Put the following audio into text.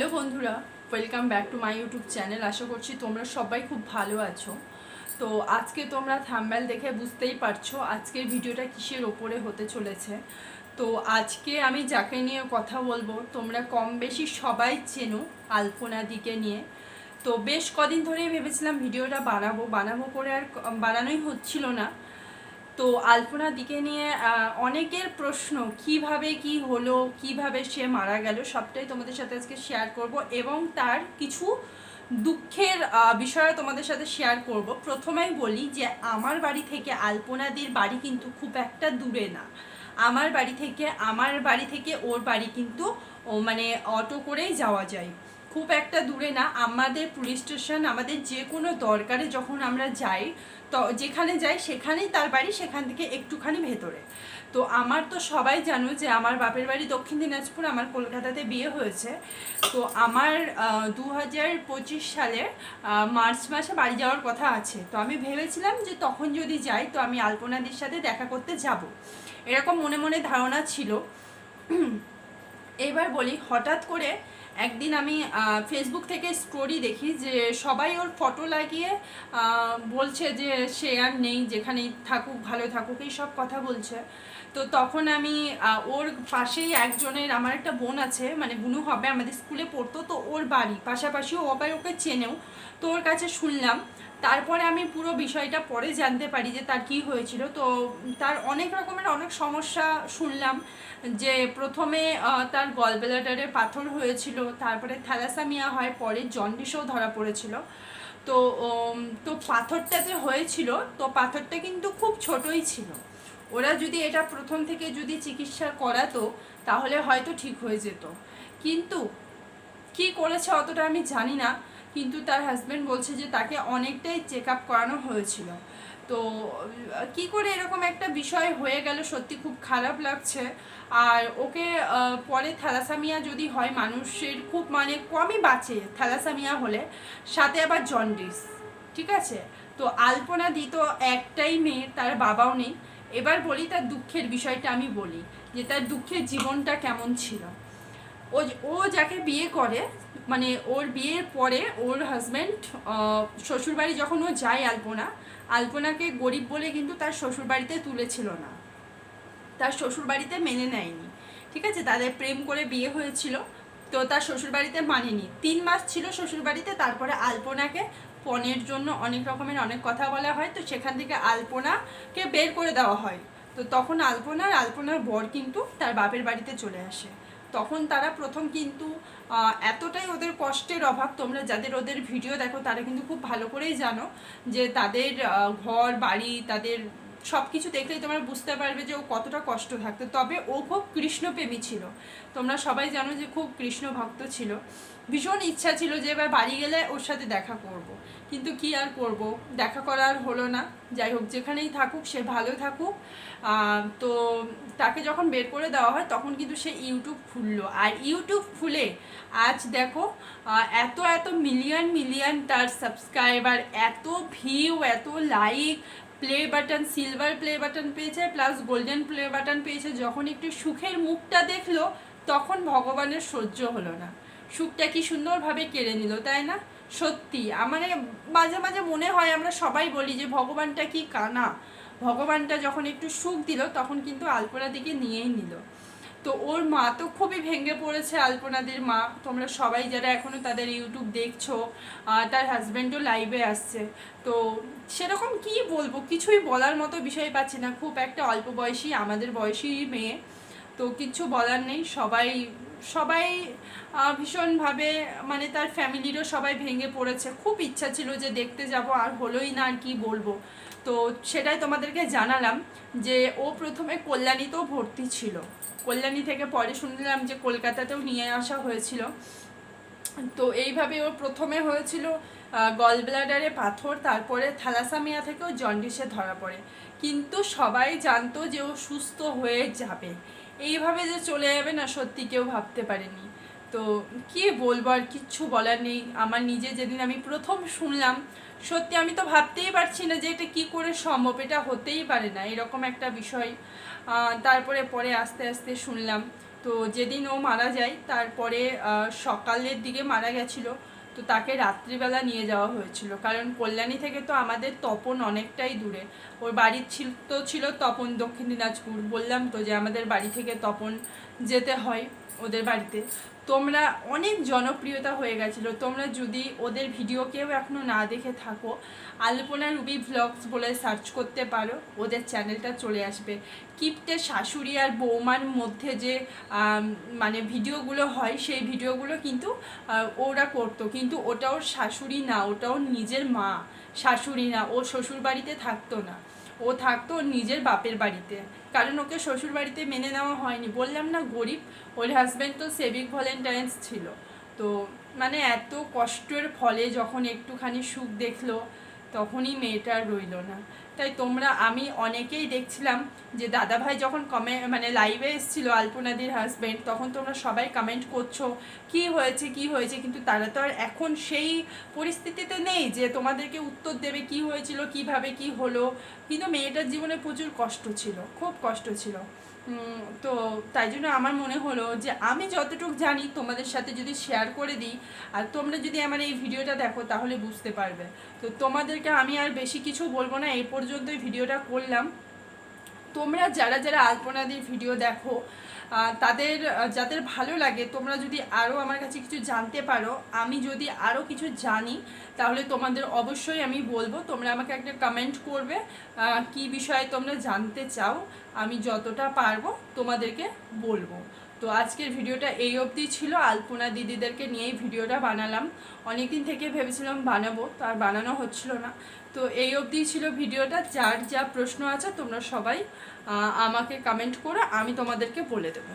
Hello বন্ধুরা welcome back to my YouTube channel আশা করছি তোমরা সবাই খুব ভালো আছো। তো আজকে তোমরা থাম্বেল দেখে বুঝতেই পারছ আজকের ভিডিওটা কিসের ওপরে হতে চলেছে। তো আজকে আমি যাকে নিয়ে কথা বলব, তোমরা কম বেশি সবাই চেনো আলপনা দিকে নিয়ে। তো বেশ কদিন ধরেই ভেবেছিলাম ভিডিওটা বানাবো বানাবো করে আর বানানোই হচ্ছিল না। তো আলপনা দিকে নিয়ে অনেকের প্রশ্ন, কীভাবে কি হলো, কীভাবে সে মারা গেল, সবটাই তোমাদের সাথে আজকে শেয়ার করব এবং তার কিছু দুঃখের বিষয়ে তোমাদের সাথে শেয়ার করব। প্রথমেই বলি যে, আমার বাড়ি থেকে আলপনাদির বাড়ি কিন্তু খুব একটা দূরে না। আমার বাড়ি থেকে, আমার বাড়ি থেকে ওর বাড়ি কিন্তু, ও মানে অটো করেই যাওয়া যায়। খুব একটা দূরে না। আমাদের পুলিশ স্টেশন আমাদের যে কোনো দরকারে যখন আমরা যাই, তো যেখানে যাই সেখানেই তার বাড়ি, সেখান থেকে একটুখানি ভেতরে। তো আমার তো সবাই জানো যে আমার বাপের বাড়ি দক্ষিণ দিনাজপুর, আমার কলকাতাতে বিয়ে হয়েছে। তো আমার দু হাজার পঁচিশ সালে মার্চ মাসে বাড়ি যাওয়ার কথা আছে। তো আমি ভেবেছিলাম যে তখন যদি যাই, তো আমি আলপনাদির সাথে দেখা করতে যাব। এরকম মনে মনে ধারণা ছিল। এবার বলি, হঠাৎ করে একদিন আমি ফেসবুক থেকে স্টোরি দেখি যে সবাই ওর ফটো লাগিয়ে বলছে যে সে আর নেই, যেখানেই থাকুক, ভালো থাকুক, এই সব কথা বলছে। তো তখন আমি ওর পাশেই একজনের, আমার একটা বোন আছে মানে বুনু হবে, আমাদের স্কুলে পড়তো, তো ওর বাড়ি পাশাপাশি ও আবার ওকে চেনেও। তো ওর কাছে শুনলাম তারপরে আমি পুরো বিষয়টা পরে জানতে পারি যে তার কি হয়েছিল। তো তার অনেক রকমের অনেক সমস্যা শুনলাম যে প্রথমে তার গলবেলাটারে পাথর হয়েছিল, তারপরে থ্যালাসামিয়া হয়, পরে জন্ডিসও ধরা পড়েছিল। তো তো পাথরটা যে হয়েছিল, তো পাথরটা কিন্তু খুব ছোটই ছিল। ওরা যদি এটা প্রথম থেকে যদি চিকিৎসা করাতো, তাহলে হয়তো ঠিক হয়ে যেত। কিন্তু কি করেছে অতটা আমি জানি না। কিন্তু তার হাজব্যান্ড বলছে যে তাকে অনেকটাই চেক আপ করানো হয়েছিল। তো কি করে এরকম একটা বিষয় হয়ে গেল সত্যি খুব খারাপ লাগছে। আর ওকে পরে থ্যালাসামিয়া যদি হয় মানুষের খুব মানে কমই বাঁচে থ্যালাসামিয়া হলে। সাথে আবার জন্ডিস ঠিক আছে? তো আলপনা দিত একটাই মেয়ে, তার বাবাও নেই। এবার বলি তার দুঃখের বিষয়টা আমি বলি যে তার দুঃখের জীবনটা কেমন ছিল। ও ও যাকে বিয়ে করে মানে ওর বিয়ের পরে ওর হাজব্যান্ড শ্বশুরবাড়ি যখন ও যায় আলপনা, আলপনাকে গরিব বলে কিন্তু তার শ্বশুরবাড়িতে তুলেছিল না। তার শ্বশুরবাড়িতে মেনে নেয়নি। ঠিক আছে? তাদের প্রেম করে বিয়ে হয়েছিল, তো তার শ্বশুরবাড়িতে মানেনি। তিন মাস ছিল শ্বশুরবাড়িতে, তারপরে আলপনাকে পণের জন্য অনেক রকমের অনেক কথা বলা হয়, তো সেখান থেকে আলপনাকে বের করে দেওয়া হয়। তো তখন আলপনার আলপনার বর কিন্তু তার বাপের বাড়িতে চলে আসে। তখন তারা প্রথম কিন্তু এতটাই ওদের কষ্টের অভাব। তোমরা যাদের ওদের ভিডিও দেখো, তারা কিন্তু খুব ভালো করেই জানো যে তাদের ঘর, বাড়ি, তাদের সব কিছু দেখলেই তোমরা বুঝতে পারবে যে ও কতটা কষ্ট থাকতো। তবে ও খুব কৃষ্ণপ্রেমী ছিল। তোমরা সবাই জানো যে খুব কৃষ্ণ ভক্ত ছিল। ভীষণ ইচ্ছা ছিল যে এবার বাড়ি গেলে ওর সাথে দেখা করব। কিন্তু কি আর করব? দেখা করার হলো না। যাই হোক, যেখানেই থাকুক, সে ভালো থাকুক। তো তাকে যখন বের করে দেওয়া হয়, তখন কিন্তু সে ইউটিউব খুললো। আর ইউটিউব খুলে আজ দেখো এত এত মিলিয়ন মিলিয়ন তার সাবস্ক্রাইবার, এত ভিউ, এত like play button silver play button পেয়েছে প্লাস গোল্ডেন প্লে বাটন পেয়েছে। যখন একটু সুখের মুখটা দেখল, তখন ভগবানের সহ্য হলো না। সুখটা কি সুন্দরভাবে কেড়ে নিল, তাই না? সত্যি। আমার মাঝে মাঝে মনে হয়, আমরা সবাই বলি যে, ভগবানটা কি কানা? ভগবানটা যখন একটু সুখ দিল, তখন কিন্তু আলপনা দিকে নিয়েই নিল। তো ওর মা তো খুবই ভেঙে পড়েছে আলপনাদের মা। তোমরা সবাই যারা এখনও তাদের ইউটিউব দেখছ তার হাজব্যান্ডও লাইভে আসছে। তো সেরকম কি বলব? কিছুই বলার মতো বিষয় পাচ্ছি না। খুব একটা অল্প বয়সী, আমাদের বয়সী মেয়ে। তো কিছু বলার নেই। সবাই সবাই ভীষণভাবে মানে তার ফ্যামিলিরও সবাই ভেঙে পড়েছে। খুব ইচ্ছা ছিল যে দেখতে যাব, আর হলোই না আর কি বলব। তো সেটাই তোমাদেরকে জানালাম যে ও প্রথমে কল্যাণীতেও ভর্তি ছিল। কল্যাণী থেকে পরে শুনলাম যে কলকাতাতেও নিয়ে আসা হয়েছিল। তো এইভাবে ওর প্রথমে হয়েছিল গল ব্লাডারে পাথর, তারপরে থ্যালাসামিয়া থেকেও জন্ডিসে ধরা পড়ে। কিন্তু সবাই জানতো যে ও সুস্থ হয়ে যাবে। এইভাবে যে চলে যাবে না, সত্যি কেউ ভাবতে পারেনি। তো কি বলব আর কিচ্ছু বলার নেই। আমার নিজে যেদিন আমি প্রথম শুনলাম, সত্যি আমি তো ভাবতেই পারছি না যে এটা কি করে সম্ভব, এটা হতেই পারে না, এরকম একটা বিষয়। তারপরে পরে আস্তে আস্তে শুনলাম। তো যেদিন ও মারা যায়, তারপরে সকালের দিকে মারা গেছিল। তো তাকে রাত্রিবেলা নিয়ে যাওয়া হয়েছিল। কারণ কল্যাণী থেকে তো আমাদের তপন অনেকটাই দূরে। ওর বাড়ির ছিল, তো ছিল তপন দক্ষিণ দিনাজপুর বললাম তো যে আমাদের বাড়ি থেকে তপন যেতে হয়। ওদের বাড়িতে। তোমরা অনেক জনপ্রিয়তা হয়ে গেছিল। তোমরা যদি ওদের ভিডিও কেউ এখনও না দেখে থাকো, আলপনা রুবি ভ্লগস বলে সার্চ করতে পারো, ওদের চ্যানেলটা চলে আসবে। কিপ্টে শাশুড়ি আর বৌমার মধ্যে যে মানে ভিডিওগুলো হয়, সেই ভিডিওগুলো কিন্তু ওরা করতো। কিন্তু ওটা ওর শাশুড়ি না ওটা ওর নিজের মা, শাশুড়ি না, ও শ্বশুর বাড়িতে থাকতো না। ও থাকতো নিজের বাপের বাড়িতে। কারণ ওকে শ্বশুর বাড়িতে মেনে নেওয়া হয়নি। বললাম, না, গরিব। ওর হাজব্যান্ড তো সেভিক ভলেন্টাইন্স ছিল। তো মানে এত কষ্টের ফলে যখন একটুখানি সুখ দেখল তখনই মেয়েটা রইল না। তাই তোমরা, আমি অনেকেই দেখছিলাম যে দাদাভাই যখন কমে মানে লাইভে এসেছিল আলপনাদির হাজব্যান্ড তখন তোমরা সবাই কমেন্ট করছ, কি হয়েছে কি হয়েছে? কিন্তু তারা তো আর এখন সেই পরিস্থিতিতে নেই যে তোমাদেরকে উত্তর দেবে কি হয়েছিল, কীভাবে কি হলো। কিন্তু মেয়েটার জীবনে প্রচুর কষ্ট ছিল, খুব কষ্ট ছিল। তো তাই জন্য আমার মনে হলো যে আমি যতটুকু জানি তোমাদের সাথে যদি শেয়ার করে দিই, আর তোমরা যদি আমার এই ভিডিওটা দেখো তাহলে বুঝতে পারবে। তো তোমাদেরকে আমি আর বেশি কিছু বলব না, এই পর্যন্তই ভিডিওটা করলাম। তোমরা যারা যারা আলপনাদির ভিডিও দেখো তাদের, যাদের ভালো লাগে, তোমরা যদি আরও আমার কাছে কিছু জানতে পারো, আমি যদি আরও কিছু জানি, তাহলে তোমাদের অবশ্যই আমি বলব। তোমরা আমাকে একটা কমেন্ট করবে কি বিষয়ে তোমরা জানতে চাও, আমি যতটা পারব তোমাদেরকে বলব। তো আজকের ভিডিওটা এই অবধি ছিল। আলপনা দিদিদেরকে নিয়েই ভিডিওটা বানালাম। অনেকদিন থেকে ভেবেছিলাম বানাবো, তো আর বানানো হচ্ছিল না। তো এই অবধি ছিল ভিডিওটা। যার যা প্রশ্ন আছে তোমরা সবাই আমাকে কমেন্ট করে, আমি তোমাদেরকে বলে দেবো।